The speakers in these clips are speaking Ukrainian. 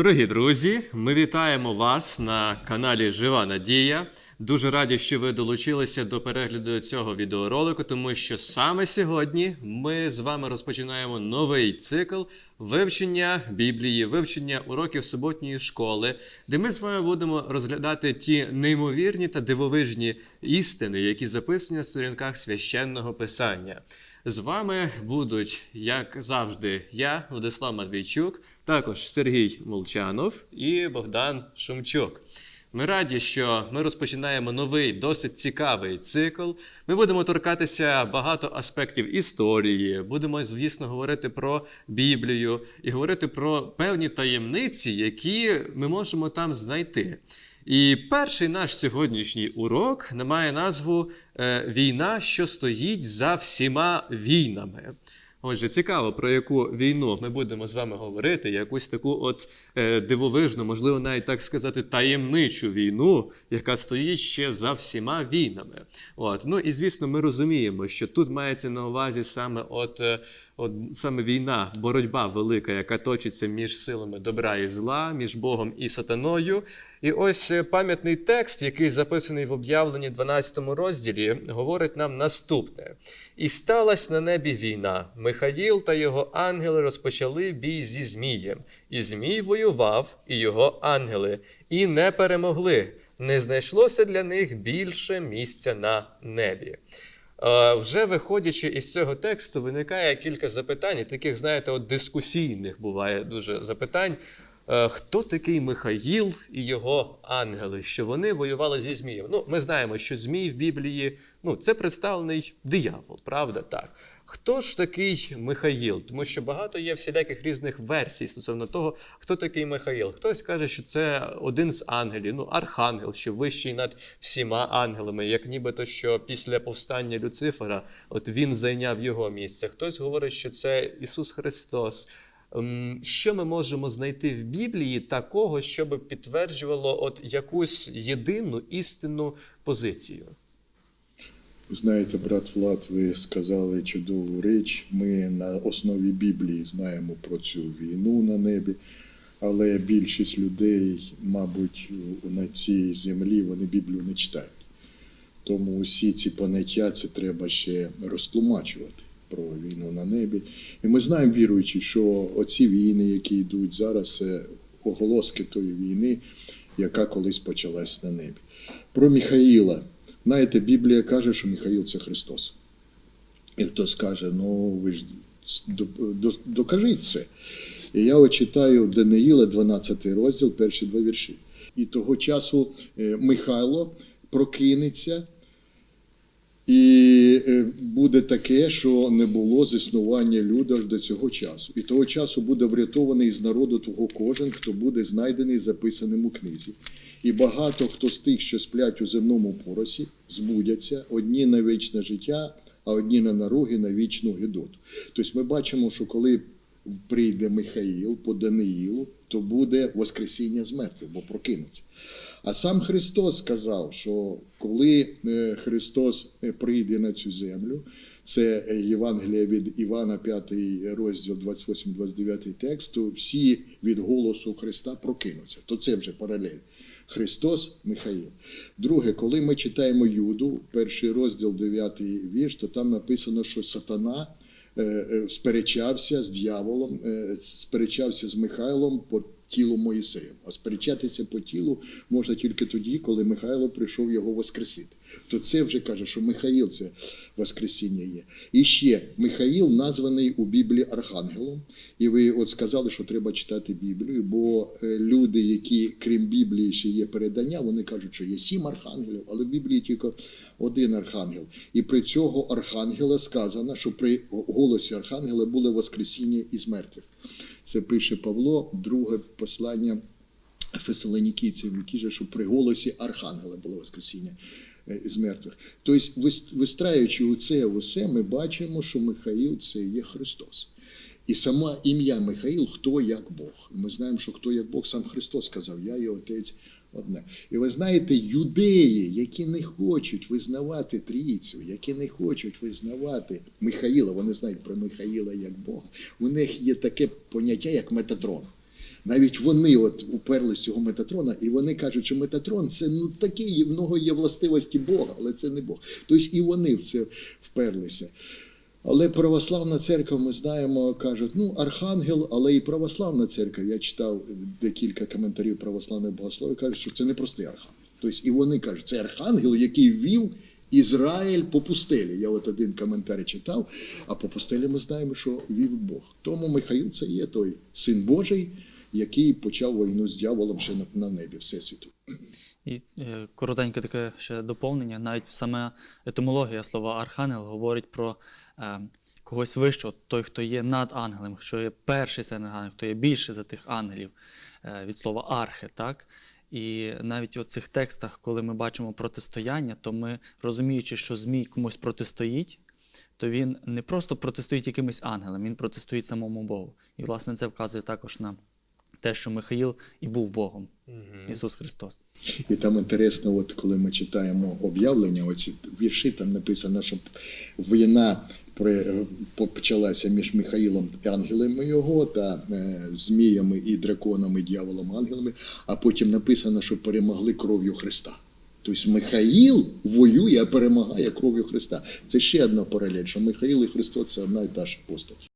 Дорогі друзі, ми вітаємо вас на каналі Жива Надія. Дуже раді, що ви долучилися до перегляду цього відеоролику, тому що саме сьогодні ми з вами розпочинаємо новий цикл вивчення Біблії, вивчення уроків суботньої школи, де ми з вами будемо розглядати ті неймовірні та дивовижні істини, які записані на сторінках священного писання. З вами будуть, як завжди, я, Владислав Матвійчук, також Сергій Молчанов і Богдан Шумчук. Ми раді, що ми розпочинаємо новий, досить цікавий цикл. Ми будемо торкатися багато аспектів історії, будемо, звісно, говорити про Біблію і говорити про певні таємниці, які ми можемо там знайти. І перший наш сьогоднішній урок має назву е, Війна, що стоїть за всіма війнами. Отже, цікаво, про яку війну ми будемо з вами говорити, якусь таку от е, дивовижну, можливо, навіть так сказати, таємничу війну, яка стоїть ще за всіма війнами. От. Ну і звісно, ми розуміємо, що тут мається на увазі саме от, е, от саме війна, боротьба велика, яка точиться між силами добра і зла, між Богом і сатаною. І ось е, пам'ятний текст, який записаний в об'явленні 12 розділі, говорить нам наступне: І сталася на небі війна. Михаїл та його ангели розпочали бій зі Змієм. І Змій воював, і його ангели, і не перемогли. Не знайшлося для них більше місця на небі. Е, Вже виходячи із цього тексту, виникає кілька запитань, таких, знаєте, от дискусійних буває дуже запитань. Е, Хто такий Михаїл і його ангели, що вони воювали зі Змієм? Ну, ми знаємо, що Змій в Біблії ну, це представлений диявол, правда? Так. Хто ж такий Михаїл? Тому що багато є всіляких різних версій стосовно того, хто такий Михаїл. Хтось каже, що це один з ангелів, ну, архангел, що вищий над всіма ангелами, як нібито що після повстання Люцифера, от він зайняв його місце. Хтось говорить, що це Ісус Христос. Ем, Що ми можемо знайти в Біблії такого, щоб підтверджувало от якусь єдину істинну позицію? Знаєте, брат Влад, ви сказали чудову річ. Ми на основі Біблії знаємо про цю війну на небі, але більшість людей, мабуть, на цій землі вони Біблію не читають. Тому усі ці поняття це треба ще розтлумачувати про війну на небі. І ми знаємо, віруючи, що оці війни, які йдуть зараз, це оголоски тої війни, яка колись почалась на небі. Про Міхаїла. Знаєте, Біблія каже, що Михаїл це Христос. І хтось каже, ну ви ж до- до- докажіть це. І я от читаю Даниїла, 12 розділ, перші два вірші. І того часу е, Михайло прокинеться, і е, буде таке, що не було з існування люду аж до цього часу. І того часу буде врятований з народу того кожен, хто буде знайдений записаним у книзі. І багато хто з тих, що сплять у земному поросі, збудяться одні на вічне життя, а одні на наруги на вічну гидоту. Тобто ми бачимо, що коли прийде Михаїл по Даниїлу, то буде Воскресіння з мертвих, бо прокинеться. А сам Христос сказав, що коли е, Христос е, прийде на цю землю, це е, Євангелія від Івана, 5 розділ, 28-29 текст, то всі від голосу Христа прокинуться. То це вже паралель. Христос Михаїл. Друге, коли ми читаємо Юду, перший розділ, 9 вірш, то там написано, що сатана сперечався з дьяволом, сперечався з Михайлом тілу Моїсеєм. А сперечатися по тілу можна тільки тоді, коли Михайло прийшов його воскресити. То це вже каже, що Михаїл це Воскресіння є. І ще Михаїл названий у Біблії Архангелом. І ви от сказали, що треба читати Біблію, бо е, люди, які крім Біблії ще є передання, вони кажуть, що є сім архангелів, але в Біблії тільки один архангел. І при цього архангела сказано, що при голосі архангела було Воскресіння із мертвих. Це пише Павло, друге послання Фесалонікійців, які каже, що при голосі Архангела було Воскресіння е, з мертвих. Тобто, вис- вистраюючи у це усе, ми бачимо, що Михаїл це є Христос. І саме ім'я Михаїл, хто як Бог. Ми знаємо, що хто як Бог, сам Христос сказав, я і Отець одне. І ви знаєте, юдеї, які не хочуть визнавати трійцю, які не хочуть визнавати Михаїла, вони знають про Михаїла як Бога. У них є таке поняття, як метатрон. Навіть вони от уперлись цього Метатрона, і вони кажуть, що Метатрон це ну такий, в нього є властивості Бога, але це не Бог. Тобто і вони в це вперлися. Але православна церква, ми знаємо, кажуть, ну, архангел, але і православна церква. Я читав декілька коментарів православних богословів, кажуть, що це не простий архангел. Тобто і вони кажуть, це архангел, який ввів Ізраїль по пустелі. Я от один коментар читав, а по пустелі ми знаємо, що вів Бог. Тому Михаїл це є той син Божий, який почав війну з дьяволом ще на, небі Всесвіту. І е, коротеньке таке ще доповнення. Навіть саме етимологія слова архангел говорить про е, когось вищого, той, хто є над ангелем, що є перший серед ангелів, хто є більше за тих ангелів е, від слова архе, так? І навіть у цих текстах, коли ми бачимо протистояння, то ми розуміючи, що Змій комусь протистоїть, то він не просто протистоїть якимось ангелам, він протистоїть самому Богу. І, власне, це вказує також на те, що Михаїл і був Богом, Ісус Христос. І там інтересно, от коли ми читаємо об'явлення, оці вірші, там написано, що війна почалася між Михаїлом і ангелами його та е, зміями і драконами, дьяволом, ангелами, а потім написано, що перемогли кров'ю Христа. Тобто Михаїл воює, а перемагає кров'ю Христа. Це ще одна паралель, що Михаїл і Христос це одна і та ж постать.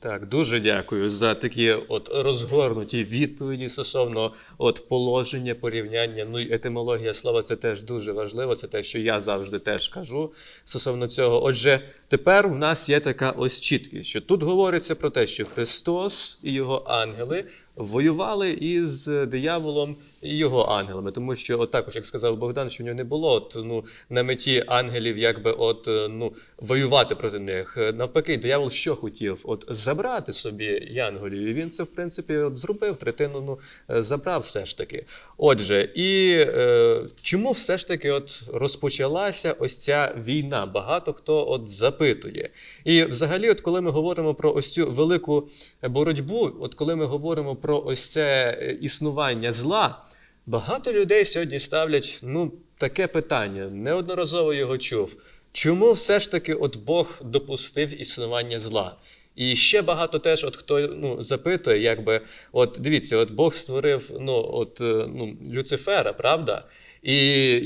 Так, дуже дякую за такі от розгорнуті відповіді стосовно от положення, порівняння. Ну і етимологія слова це теж дуже важливо. Це те, що я завжди теж кажу стосовно цього. Отже, тепер в нас є така ось чіткість, що тут говориться про те, що Христос і його ангели воювали із дияволом і його ангелами, тому що, от також, як сказав Богдан, що в нього не було от, ну, на меті ангелів, якби от е, ну воювати проти них. Навпаки, диявол що хотів? От забрати собі янголів. І він це в принципі от зробив. Третину ну е, забрав все ж таки. Отже, і е, чому все ж таки от розпочалася ось ця війна? Багато хто от запитує. І взагалі, от коли ми говоримо про ось цю велику боротьбу, от коли ми говоримо про ось це е, існування зла, багато людей сьогодні ставлять ну таке питання. Неодноразово його чув. Чому все ж таки от Бог допустив існування зла? І ще багато теж, от хто ну, запитує, якби, от дивіться, от Бог створив ну, от, е, ну, Люцифера, правда? І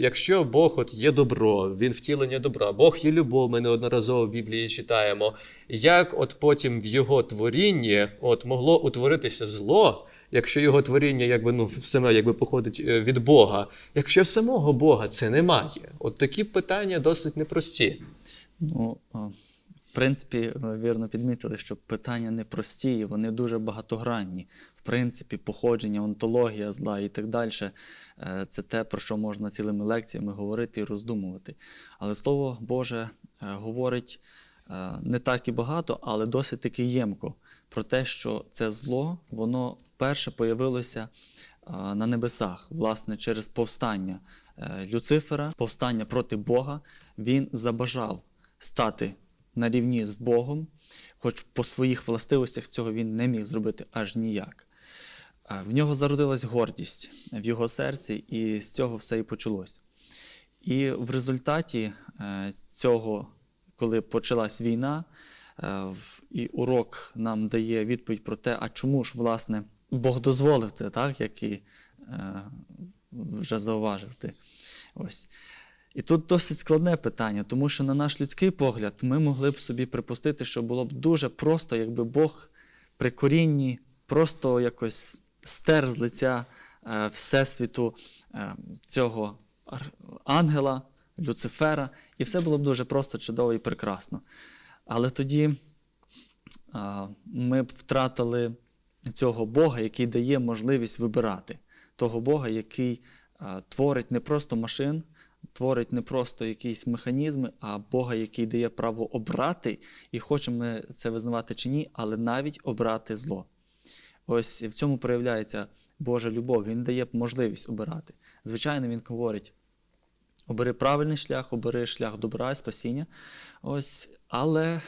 якщо Бог от є добро, він втілення добра, Бог є любов, ми неодноразово в Біблії читаємо. Як от потім в його творінні от могло утворитися зло, якщо його творіння якби ну саме якби походить е, від Бога, якщо в самого Бога це немає? От такі питання досить непрості. Ну, в принципі, вірно підмітили, що питання непрості, і вони дуже багатогранні. В принципі, походження, онтологія зла і так далі. е, Це те, про що можна цілими лекціями говорити і роздумувати. Але Слово Боже е, говорить е, не так і багато, але досить таки ємко про те, що це зло, воно вперше появилося на небесах, власне, через повстання Люцифера, повстання проти Бога, він забажав стати на рівні з Богом, хоч по своїх властивостях цього він не міг зробити аж ніяк. В нього зародилась гордість в його серці, і з цього все і почалось. І в результаті е, цього, коли почалась війна, е, і урок нам дає відповідь про те, а чому ж, власне, Бог дозволив це, так, як і е, вже зауважив ти. Ось. І тут досить складне питання, тому що на наш людський погляд ми могли б собі припустити, що було б дуже просто, якби Бог при корінні просто якось стер з лиця е, Всесвіту е, цього ангела, Люцифера, і все було б дуже просто, чудово і прекрасно. Але тоді ми б втратили цього Бога, який дає можливість вибирати, того Бога, який творить не просто машин, творить не просто якісь механізми, а Бога, який дає право обрати, і хочемо ми це визнавати чи ні, але навіть обрати зло. Ось в цьому проявляється Божа любов. Він дає можливість обирати. Звичайно, він говорить: обери правильний шлях, обери шлях добра і спасіння. Ось, але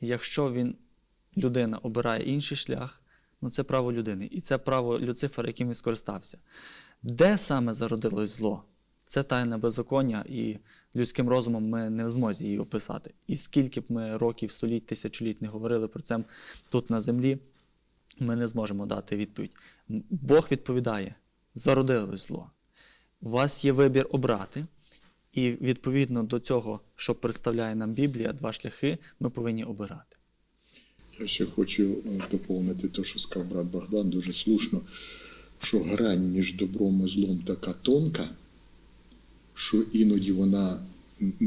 якщо він, людина обирає інший шлях, ну це право людини. І це право Люцифера, яким він скористався. Де саме зародилось зло? Це тайна беззаконня, і людським розумом ми не в змозі її описати. І скільки б ми років, століть, тисячоліть не говорили про це тут на землі, ми не зможемо дати відповідь. Бог відповідає: зародилось зло. У вас є вибір обрати, і відповідно до цього, що представляє нам Біблія, два шляхи, ми повинні обирати. Я ще хочу е, доповнити те, що сказав брат Богдан, дуже слушно, що грань між добром і злом така тонка, що іноді вона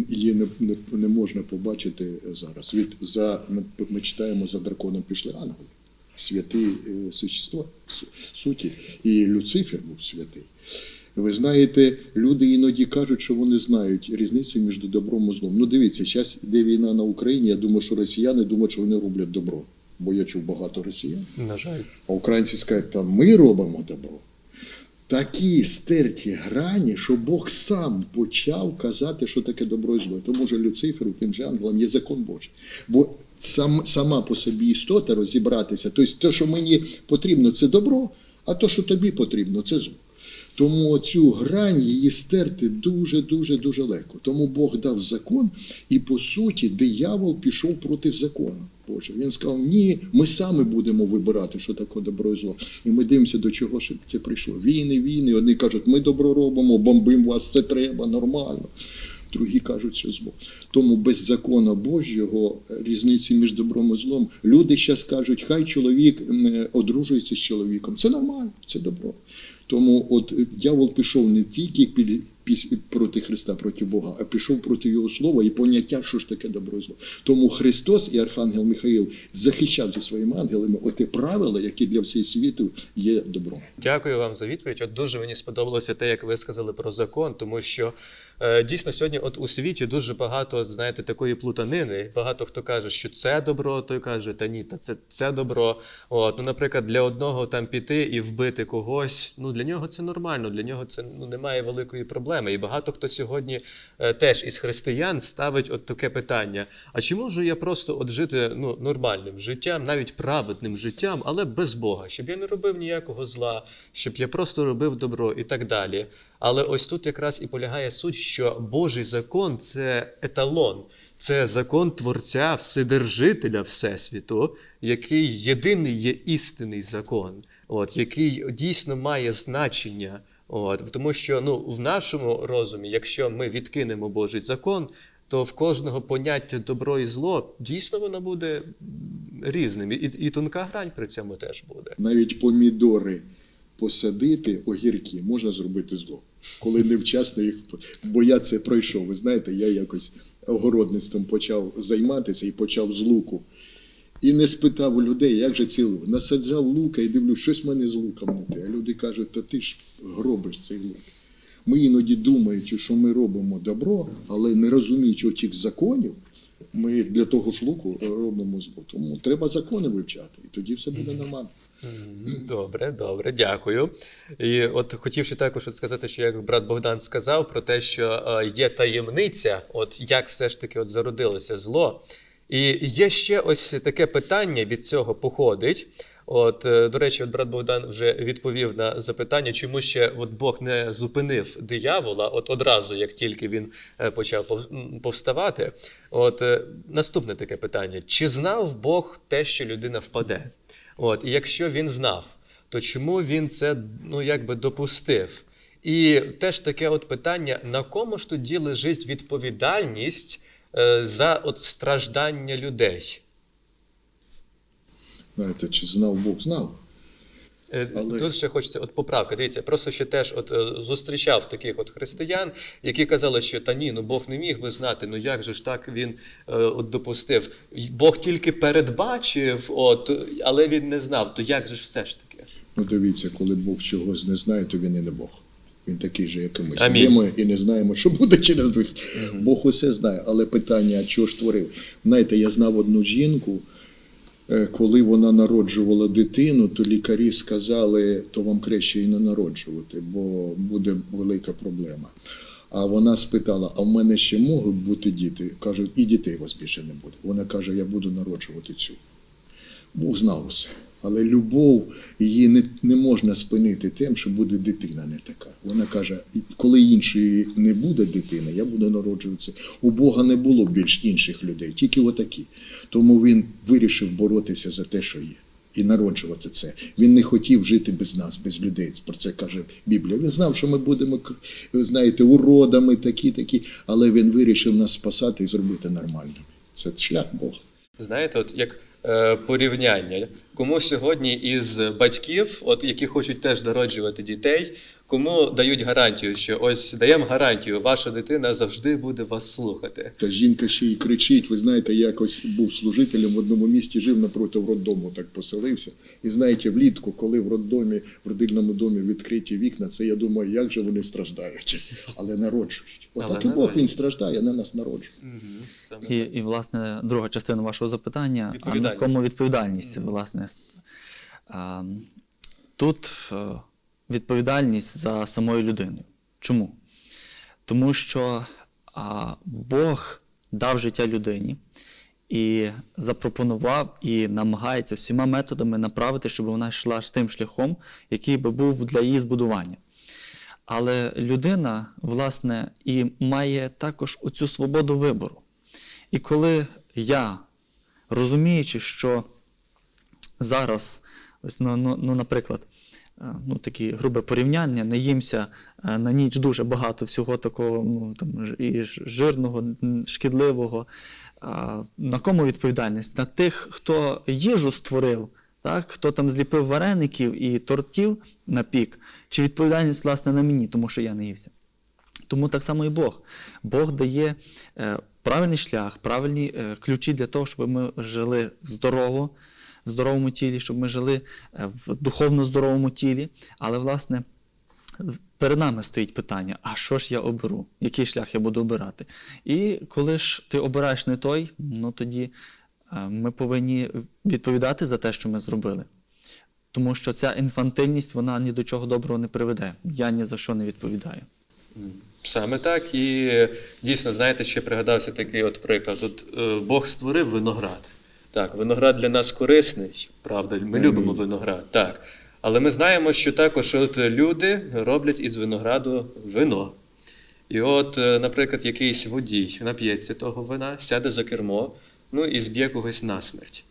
її не, не, не можна побачити зараз. Від, за, ми, ми читаємо за драконом пішли ангели, святі е, существа, суті, і Люцифер був святий. Ви знаєте, люди іноді кажуть, що вони знають різницю між добром і злом. Ну дивіться, зараз йде війна на Україні. Я думаю, що росіяни думають, що вони роблять добро. Бо я чув багато росіян. На жаль. А українці скажуть, та ми робимо добро. Такі стерті грані, що Бог сам почав казати, що таке добро і зло. Тому що Люциферу, тим же ангелам є закон Божий. Бо сам, сама по собі істота розібратися, тобто те, що мені потрібно, це добро, а те, що тобі потрібно, це зло. Тому цю грань її стерти дуже, дуже, легко. Тому Бог дав закон, і по суті диявол пішов проти закону. Боже, він сказав: ні, ми самі будемо вибирати, що таке добро і зло. І ми дивимося, до чого ж це прийшло. Війни, війни. Одні кажуть, ми добро робимо, бомбимо вас, це треба, нормально. Другі кажуть, що зло. Тому без закона Божого е, різниці між добром і злом. Люди зараз кажуть, хай чоловік е, одружується з чоловіком. Це нормально, це добро. Тому от е, дьявол пішов не тільки проти Христа, проти Бога, а пішов проти Його слова і поняття, що ж таке добро і зло. Тому Христос і Архангел Михаїл захищав зі своїми ангелами оте правила, які для всіх світу є добром. Дякую вам за відповідь. От дуже мені сподобалося те, як ви сказали про закон, тому що е, дійсно сьогодні, от у світі дуже багато, знаєте, такої плутанини. Багато хто каже, що це добро, той каже, та ні, та це, це добро. От, ну, наприклад, для одного там піти і вбити когось, ну для нього це нормально, для нього це ну немає великої проблеми. І багато хто сьогодні е, теж із християн ставить от таке питання: а чи можу я просто от жити ну, нормальним життям, навіть праведним життям, але без Бога, щоб я не робив ніякого зла, щоб я просто робив добро і так далі. Але ось тут якраз і полягає суть, що Божий закон це еталон. Це закон Творця, Вседержителя Всесвіту, який єдиний є істинний закон, от, який дійсно має значення. От, тому що ну, в нашому розумі, якщо ми відкинемо Божий закон, то в кожного поняття добро і зло дійсно воно буде різним. І, і тонка грань при цьому теж буде. Навіть помідори посадити, огірки, можна зробити зло. Коли невчасно їх. Бо я це пройшов. Ви знаєте, я якось огородництвом почав займатися і почав з луку. І не спитав у людей, як же ці лук. Насаджав лука і дивлюсь, щось в мене з луком не те. А люди кажуть, та ти ж гробиш цей лук. Ми іноді думаючи, що ми робимо добро, але не розуміючи тих законів, ми для того ж луку робимо зло. Тому треба закони вивчати, і тоді все буде нормально. Добре, добре, дякую. І от хотів ще також от сказати, що як брат Богдан сказав про те, що е, є таємниця, от як все ж таки от зародилося зло. І є ще ось таке питання від цього походить. От, е, до речі, от брат Богдан вже відповів на запитання, чому ще от Бог не зупинив диявола, от одразу, як тільки він е, почав повставати. От е, наступне таке питання: чи знав Бог те, що людина впаде? От, і якщо він знав, то чому він це ну, якби допустив? І теж таке от питання: на кому ж тоді лежить відповідальність за от страждання людей? Знаєте, чи знав Бог знав? Е, Але- Тут ще хочеться от поправка. Дивіться, я просто ще теж от е, зустрічав таких от християн, які казали, що та ні, ну Бог не міг би знати. Ну як же ж так він е, от допустив? Бог тільки передбачив, от, але він не знав. То як же ж все ж таки? Ну дивіться, коли Бог чогось не знає, то він і не Бог. Він такий же, як і ми. Амінь. Сидимо і не знаємо, що буде через двох. Бог усе знає. Але питання, чого ж творив? Знаєте, я знав одну жінку, е, коли вона народжувала дитину, то лікарі сказали, то вам краще її не народжувати, бо буде велика проблема. А вона спитала: а в мене ще можуть бути діти? Кажуть, і дітей у вас більше не буде. Вона каже, я буду народжувати цю. Бог знав усе. Але любов її не, не можна спинити тим, що буде дитина не така. Вона каже: коли іншої не буде дитини, я буду народжуватися. У Бога не було більш інших людей, тільки отакі. Тому він вирішив боротися за те, що є. і народжувати це. Він не хотів жити без нас, без людей. Про це каже Біблія. Він знав, що ми будемо, знаєте, уродами такі, такі, але він вирішив нас спасати і зробити нормальними. Це шлях Бога. Знаєте, от як порівняння, кому сьогодні із батьків, от які хочуть теж народжувати дітей, кому дають гарантію, що ось даємо гарантію, ваша дитина завжди буде вас слухати. Та жінка ще й кричить. Ви знаєте, я якось був служителем в одному місті, жив напроти роддому, так поселився. І знаєте, влітку, коли в роддомі, в родильному домі відкриті вікна, це я думаю, як же вони страждають, але народжують. Отак і Бог він страждає, на нас народжує. Саме І, і, власне, друга частина вашого запитання, а на кому відповідальність, власне. А, Тут е, відповідальність за самою людиною. Чому? Тому що а, Бог дав життя людині і запропонував і намагається всіма методами направити, щоб вона йшла тим шляхом, який би був для її збудування. Але людина, власне, і має також оцю свободу вибору. І коли я, розуміючи, що зараз, ось, ну, ну, ну, наприклад, ну, такі грубе порівняння, наїмся е, на ніч дуже багато всього такого ну, там, і жирного, шкідливого. На кому відповідальність? На тих, хто їжу створив, так? хто там зліпив вареників і тортів на пік, чи відповідальність, власне, на мені, тому що я не ївся. Тому так само і Бог. Бог дає е, правильний шлях, правильні е, ключі для того, щоб ми жили здорово, в здоровому тілі, щоб ми жили е, в духовно здоровому тілі. Але, власне, перед нами стоїть питання: а що ж я оберу? Який шлях я буду обирати? І коли ж ти обираєш не той, ну тоді е, ми повинні відповідати за те, що ми зробили. Тому що ця інфантильність вона ні до чого доброго не приведе. Я ні за що не відповідаю. Саме так. І дійсно, знаєте, ще пригадався такий от приклад. От е, Бог створив виноград. Так, виноград для нас корисний, правда, ми любимо виноград, так. Але ми знаємо, що також от люди роблять із винограду вино. І от, е, наприклад, якийсь водій нап'ється того вина, сяде за кермо, ну і зб'є когось насмерть.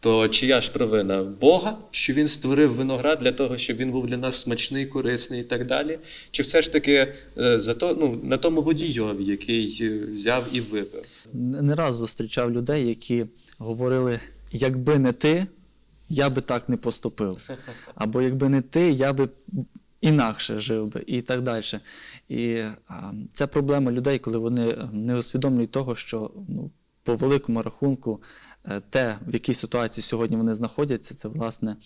То чия ж провина Бога, що він створив виноград для того, щоб він був для нас смачний, корисний і так далі? Чи все ж таки е, за то, ну, на тому водійові, який е, взяв і випив? Не раз зустрічав людей, які говорили: якби не ти, я би так не поступив. Або якби не ти, я би інакше жив би, і так далі. І а, це проблема людей, коли вони не усвідомлюють того, що ну, по великому рахунку е, те, в якій ситуації сьогодні вони знаходяться, це власне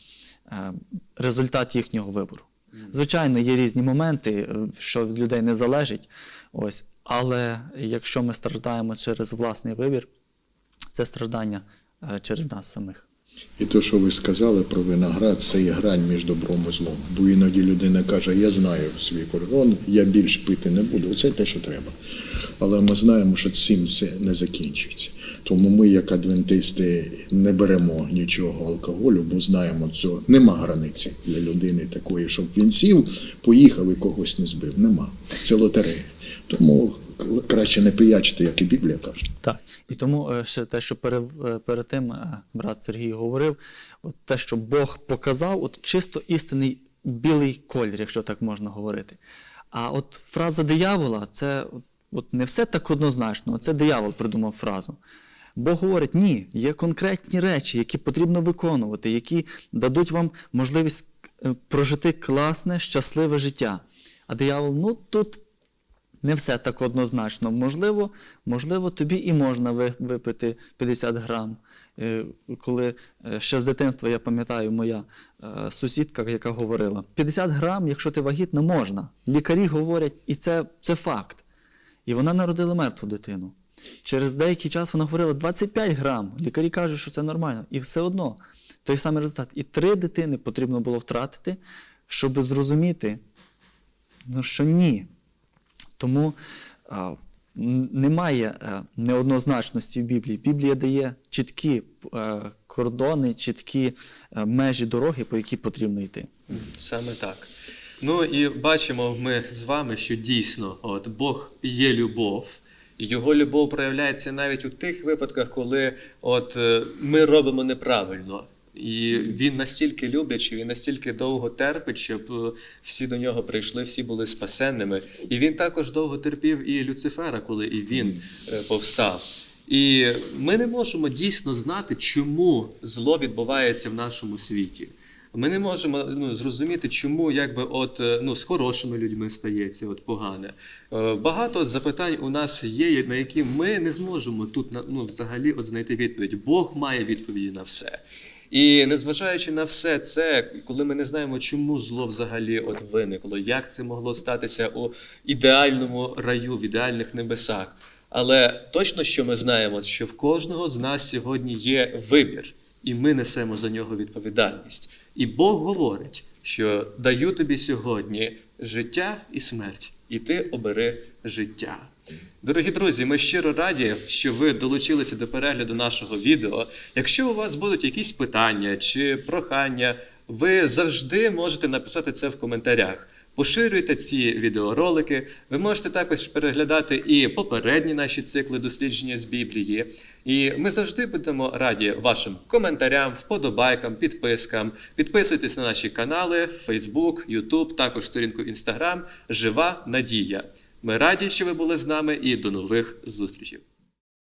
е, результат їхнього вибору. Звичайно, є різні моменти, е, що від людей не залежить. Ось, але якщо ми страждаємо через власний вибір, це страждання е, через нас самих. І те, що ви сказали про виноград, це є грань між добром і злом. Бо іноді людина каже, я знаю свій кордон, я більш пити не буду. Це те, що треба. Але ми знаємо, що цим все не закінчується. Тому ми, як адвентисти, не беремо нічого алкоголю, бо знаємо, що нема границі для людини такої, щоб він сів, поїхав і когось не збив. Нема. Це лотерея. Тому краще не пиячити, як і Біблія каже. Так. І тому е, ще те, що перед, е, перед тим е, брат Сергій говорив, от те, що Бог показав, от чисто істинний білий колір, якщо так можна говорити. А от фраза диявола це от, не все так однозначно. Це диявол придумав фразу. Бог говорить, ні, є конкретні речі, які потрібно виконувати, які дадуть вам можливість прожити класне, щасливе життя. А диявол, ну тут не все так однозначно. Можливо, можливо, тобі і можна випити 50 грам. Е, Коли е, ще з дитинства я пам'ятаю, моя е, сусідка, яка говорила: 50 грам, якщо ти вагітна, можна. Лікарі говорять, і це, це факт. І вона народила мертву дитину. Через деякий час вона говорила 25 грам. Лікарі кажуть, що це нормально. І все одно той самий результат. І три дитини потрібно було втратити, щоб зрозуміти, ну, що ні. Тому немає е, неоднозначності в Біблії. Біблія дає чіткі е, кордони, чіткі е, межі дороги, по якій потрібно йти. Саме так. Ну і бачимо ми з вами, що дійсно от Бог є любов. І Його любов проявляється навіть у тих випадках, коли от ми робимо неправильно. І він настільки люблячий, він настільки довго терпить, щоб е, всі до нього прийшли, всі були спасенними. І він також довго терпів і Люцифера, коли і він е, повстав. І ми не можемо дійсно знати, чому зло відбувається в нашому світі. Ми не можемо ну, зрозуміти, чому якби от е, ну з хорошими людьми стається от погане. Багато от запитань у нас є, на які ми не зможемо тут ну, взагалі от знайти відповідь. Бог має відповіді на все. І незважаючи на все це, коли ми не знаємо, чому зло взагалі от виникло, як це могло статися у ідеальному раю, в ідеальних небесах. Але точно, що ми знаємо, що в кожного з нас сьогодні є вибір, і ми несемо за нього відповідальність. І Бог говорить, що даю тобі сьогодні життя і смерть, і ти обери життя. Дорогі друзі, ми щиро раді, що ви долучилися до перегляду нашого відео. Якщо у вас будуть якісь питання чи прохання, ви завжди можете написати це в коментарях. Поширюйте ці відеоролики. Ви можете також переглядати і попередні наші цикли дослідження з Біблії. І ми завжди будемо раді вашим коментарям, вподобайкам, підпискам. Підписуйтесь на наші канали Facebook, YouTube, також сторінку Instagram Жива Надія. Ми раді, що ви були з нами, і до нових зустрічей.